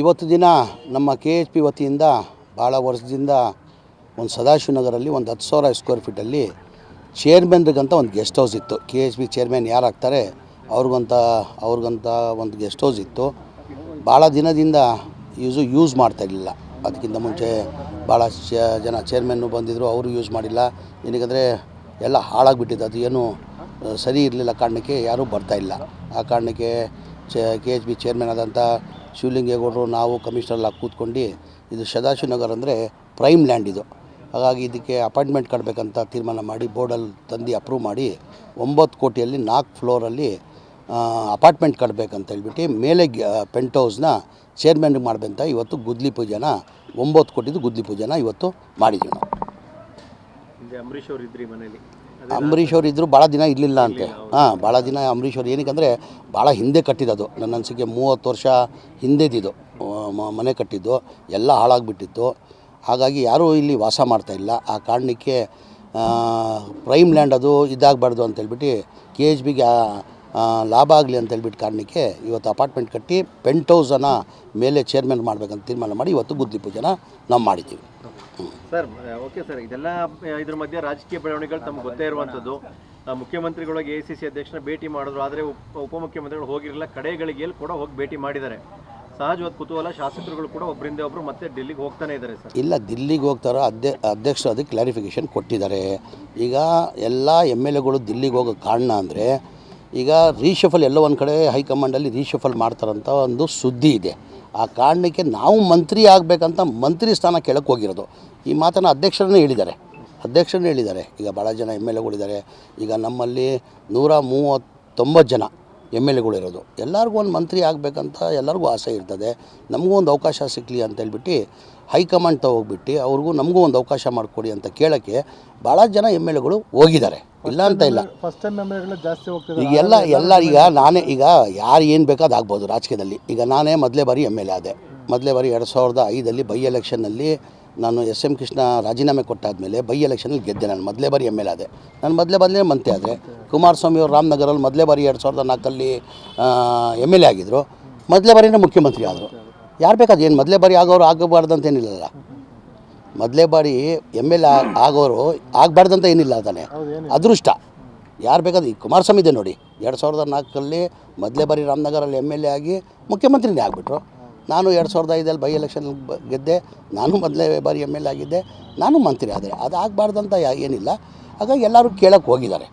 ಇವತ್ತು ದಿನ ನಮ್ಮ ಕೆ ಎಚ್ ಪಿ ವತಿಯಿಂದ ಭಾಳ ವರ್ಷದಿಂದ ಒಂದು ಸದಾಶಿವನಗರಲ್ಲಿ ಒಂದು ಹತ್ತು ಸಾವಿರ ಸ್ಕ್ವೇರ್ ಫೀಟಲ್ಲಿ ಚೇರ್ಮನ್ರಿಗಂತ ಒಂದು ಗೆಸ್ಟ್ ಹೌಸ್ ಇತ್ತು. ಕೆ ಎಚ್ ಪಿ ಚೇರ್ಮನ್ ಯಾರು ಆಗ್ತಾರೆ? ಅವ್ರಿಗಂತ ಅವ್ರಿಗಂತ ಒಂದು ಗೆಸ್ಟ್ ಹೌಸ್ ಇತ್ತು. ಭಾಳ ದಿನದಿಂದ ಯೂಸು ಯೂಸ್ ಮಾಡ್ತಾ ಇರಲಿಲ್ಲ. ಅದಕ್ಕಿಂತ ಮುಂಚೆ ಭಾಳ ಜನ ಚೇರ್ಮನ್ನು ಬಂದಿದ್ದರು ಅವರು ಯೂಸ್ ಮಾಡಿಲ್ಲ. ಏನಕ್ಕಂದರೆ ಎಲ್ಲ ಹಾಳಾಗಿಬಿಟ್ಟಿದ್ದು ಅದು ಏನು, ಸರಿ ಇರಲಿಲ್ಲ ಕಾರಣಕ್ಕೆ ಯಾರೂ ಬರ್ತಾಯಿಲ್ಲ ಆ ಕಾರಣಕ್ಕೆ ಚ ಕೆ ಎಚ್ ಬಿ ಚೇರ್ಮನ್ ಆದಂಥ ಶಿವಲಿಂಗೇಗೌಡರು, ನಾವು ಕಮಿಷನರ್ಲ್ಲ ಕೂತ್ಕೊಂಡು ಇದು ಸದಾಶಿವನಗರ ಅಂದರೆ ಪ್ರೈಮ್ ಲ್ಯಾಂಡ್ ಇದು. ಹಾಗಾಗಿ ಇದಕ್ಕೆ ಅಪಾಯಿಂಟ್ಮೆಂಟ್ ಕಟ್ಟಬೇಕಂತ ತೀರ್ಮಾನ ಮಾಡಿ ಬೋರ್ಡಲ್ಲಿ ತಂದು ಅಪ್ರೂವ್ ಮಾಡಿ ಒಂಬತ್ತು ಕೋಟಿಯಲ್ಲಿ ನಾಲ್ಕು ಫ್ಲೋರಲ್ಲಿ ಅಪಾರ್ಟ್ಮೆಂಟ್ ಕಟ್ಟಬೇಕಂತ ಹೇಳ್ಬಿಟ್ಟು ಮೇಲೆ ಪೆಂಟ್ ಹೌಸ್ನ ಚೇರ್ಮನ್ಗೆ ಮಾಡಬೇಕಂತ ಇವತ್ತು ಗುದ್ಲಿ ಪೂಜೆನ, ಒಂಬತ್ತು ಕೋಟಿದು ಗುದ್ಲಿ ಪೂಜೆನ ಇವತ್ತು ಮಾಡಿದ್ದೀವಿ ನಾವು. ಅಂಬರೀಷ್ ಅವರು ಇದ್ರಿ ಮನೇಲಿ. ಅಂಬರೀಷ್ ಅವ್ರು ಇದ್ದರು ಭಾಳ ದಿನ ಇರಲಿಲ್ಲ ಅಂತೆ. ಹಾಂ ಭಾಳ ದಿನ ಅಂಬರೀಷ್ ಅವ್ರು ಏನಕ್ಕಂದರೆ ಭಾಳ ಹಿಂದೆ ಕಟ್ಟಿದ್ದು ನನ್ನ ಅನಿಸಿಕೆ ಮೂವತ್ತು ವರ್ಷ ಹಿಂದೆದಿದ್ದು. ಮನೆ ಕಟ್ಟಿದ್ದು. ಎಲ್ಲ ಹಾಳಾಗಿಬಿಟ್ಟಿತ್ತು. ಹಾಗಾಗಿ ಯಾರೂ ಇಲ್ಲಿ ವಾಸ ಮಾಡ್ತಾಯಿಲ್ಲ ಆ ಕಾರಣಕ್ಕೆ ಪ್ರೈಮ್ ಲ್ಯಾಂಡ್ ಅದು ಇದಾಗಬಾರ್ದು ಅಂತೇಳ್ಬಿಟ್ಟು ಕೆ ಎಚ್ ಬಿಗೆ ಲಾಭ ಆಗಲಿ ಅಂತ ಹೇಳ್ಬಿಟ್ಟು ಕಾರಣಕ್ಕೆ ಇವತ್ತು ಅಪಾರ್ಟ್ಮೆಂಟ್ ಕಟ್ಟಿ ಪೆಂಟ್ ಹೌಸನ್ನು ಮೇಲೆ ಚೇರ್ಮನ್ ಮಾಡಬೇಕಂತ ತೀರ್ಮಾನ ಮಾಡಿ ಇವತ್ತು ಗುದ್ದಿ ಪೂಜೆನ ನಾವು ಮಾಡಿದ್ದೀವಿ. Sir okay sir. ಇದೆಲ್ಲ ಇದ್ರ ಮಧ್ಯೆ ರಾಜಕೀಯ ಬೆಳವಣಿಗೆಗಳು ತಮ್ಗೆ ಗೊತ್ತೇ ಇರುವಂಥದ್ದು. ಮುಖ್ಯಮಂತ್ರಿಗಳಿಗೆ ಎ ಸಿ ಸಿ ಅಧ್ಯಕ್ಷನ ಭೇಟಿ ಮಾಡಿದ್ರು ಆದರೆ ಉಪ ಉಪಮುಖ್ಯಮಂತ್ರಿಗಳು ಹೋಗಿರಲಿಲ್ಲ. ಕಡೆಗಳಿಗೆ ಗಳಿಗೆಯಲ್ಲಿ ಕೂಡ ಹೋಗಿ ಭೇಟಿ ಮಾಡಿದ್ದಾರೆ. ಸಹಜವಾದ ಕುತೂಹಲ ಶಾಸಕರುಗಳು ಕೂಡ ಒಬ್ಬರಿಂದ ಒಬ್ಬರು ಮತ್ತೆ ಡೆಲ್ಲಿಗೆ ಹೋಗ್ತಾನೆ ಇದ್ದಾರೆ ಸರ್. ಇಲ್ಲ ದಿಲ್ಲಿಗೆ ಹೋಗ್ತಾರೋ ಅಧ್ಯ ಅಧ್ಯಕ್ಷರು ಅದಕ್ಕೆ ಕ್ಲಾರಿಫಿಕೇಷನ್ ಕೊಟ್ಟಿದ್ದಾರೆ. ಈಗ ಎಲ್ಲ ಎಂ ಎಲ್ ಎಗಳು ದಿಲ್ಲಿಗೆ ಹೋಗೋ ಕಾರಣ ಅಂದರೆ ಈಗ ರೀಶಫಲ್ ಎಲ್ಲೋ ಒಂದು ಕಡೆ ಹೈಕಮಾಂಡಲ್ಲಿ ರೀಶಫಲ್ ಮಾಡ್ತಾರಂತ ಒಂದು ಸುದ್ದಿ ಇದೆ. ಆ ಕಾರಣಕ್ಕೆ ನಾವು ಮಂತ್ರಿ ಆಗಬೇಕಂತ ಮಂತ್ರಿ ಸ್ಥಾನ ಕೆಳಕ್ಕೆ ಹೋಗಿರೋದು. ಈ ಮಾತನ್ನು ಅಧ್ಯಕ್ಷರನ್ನೇ ಹೇಳಿದ್ದಾರೆ. ಅಧ್ಯಕ್ಷರನ್ನೇ ಹೇಳಿದ್ದಾರೆ. ಈಗ ಭಾಳ ಜನ ಎಂ ಎಲ್ ಎಗಳಿದ್ದಾರೆ ಈಗ ನಮ್ಮಲ್ಲಿ ನೂರ ಮೂವತ್ತೊಂಬತ್ತು ಜನ ಎಂ ಎಲ್ ಎಗಳಿರೋದು ಎಲ್ಲರಿಗೂ ಒಂದು ಮಂತ್ರಿ ಆಗಬೇಕಂತ ಎಲ್ಲರಿಗೂ ಆಸೆ ಇರ್ತದೆ. ನಮಗೂ ಒಂದು ಅವಕಾಶ ಸಿಗಲಿ ಅಂತ ಹೇಳ್ಬಿಟ್ಟು ಹೈಕಮಾಂಡ್ ಹೋಗ್ಬಿಟ್ಟು ಅವ್ರಿಗೂ ನಮಗೂ ಒಂದು ಅವಕಾಶ ಮಾಡಿಕೊಡಿ ಅಂತ ಕೇಳೋಕ್ಕೆ ಭಾಳ ಜನ ಎಂ ಎಲ್ ಎಗಳು ಹೋಗಿದ್ದಾರೆ. ಇಲ್ಲ ಅಂತ ಇಲ್ಲ. ಫಸ್ಟ್ ಟೈಮ್ ಜಾಸ್ತಿ ಈಗ ಎಲ್ಲ ಎಲ್ಲ ಈಗ ನಾನೇ ಈಗ ಯಾರು ಏನು ಬೇಕಾದ ಆಗ್ಬೋದು ರಾಜಕೀಯದಲ್ಲಿ. ಈಗ ನಾನೇ ಮೊದಲೇ ಬಾರಿ ಎಂ ಎಲ್ ಎ ಆದೆ. ಮೊದಲೇ ಬಾರಿ ಎರಡು ಸಾವಿರದ ಐದಲ್ಲಿ ಬೈ ಎಲೆಕ್ಷನ್ನಲ್ಲಿ ನಾನು ಎಸ್ ಎಂ ಕೃಷ್ಣ ರಾಜೀನಾಮೆ ಕೊಟ್ಟಾದಮೇಲೆ ಬೈ ಎಲೆಕ್ಷನಲ್ಲಿ ಗೆದ್ದೆ ನಾನು. ಮೊದಲೇ ಬಾರಿ ಎಂ ಎಲ್ ಆದೆ. ನಾನು ಮೊದಲೇ ಬಂದೇ ಮಂತ್ರಿ ಆದರೆ ಕುಮಾರಸ್ವಾಮಿ ಅವರು ರಾಮನಗರಲ್ಲಿ ಮೊದಲೇ ಬಾರಿ ಎರಡು ಸಾವಿರದ ನಾಲ್ಕಲ್ಲಿ ಎಂ ಎಲ್ ಎ ಆಗಿದ್ದರು ಮೊದಲೇ ಬಾರಿನೇ ಮುಖ್ಯಮಂತ್ರಿ ಆದರು. ಯಾರು ಬೇಕಾದ ಏನು ಮೊದಲೇ ಬಾರಿ ಆಗೋರು ಆಗಬಾರ್ದಂತೇನಿಲ್ಲಲ್ಲ ಮೊದಲೇ ಬಾರಿ ಎಂ ಎಲ್ ಎ ಆಗೋರು ಆಗಬಾರ್ದಂತ ಏನಿಲ್ಲ ತಾನೆ. ಅದೃಷ್ಟ. ಯಾರು ಬೇಕಾದ್ರೆ ಈ ಕುಮಾರಸ್ವಾಮಿ ಇದೆ ನೋಡಿ. ಎರಡು ಸಾವಿರದ ನಾಲ್ಕರಲ್ಲಿ ಮೊದಲೇ ಬಾರಿ ರಾಮನಗರಲ್ಲಿ ಎಂ ಎಲ್ ಎ ಆಗಿ ಮುಖ್ಯಮಂತ್ರಿನೇ ಆಗಿಬಿಟ್ರು. ನಾನು ಎರಡು ಸಾವಿರದ ಐದಲ್ಲಿ ಬೈ ಎಲೆಕ್ಷನ್ ಗೆದ್ದೆ. ನಾನು ಮೊದಲೇ ಬಾರಿ ಎಂ ಎಲ್ ಎ ಆಗಿದ್ದೆ. ನಾನು ಮಂತ್ರಿ ಆದರೆ ಅದು ಆಗಬಾರ್ದಂತ ಏನಿಲ್ಲ. ಹಾಗಾಗಿ ಎಲ್ಲರೂ ಕೇಳಕ್ಕೆ ಹೋಗಿದ್ದಾರೆ.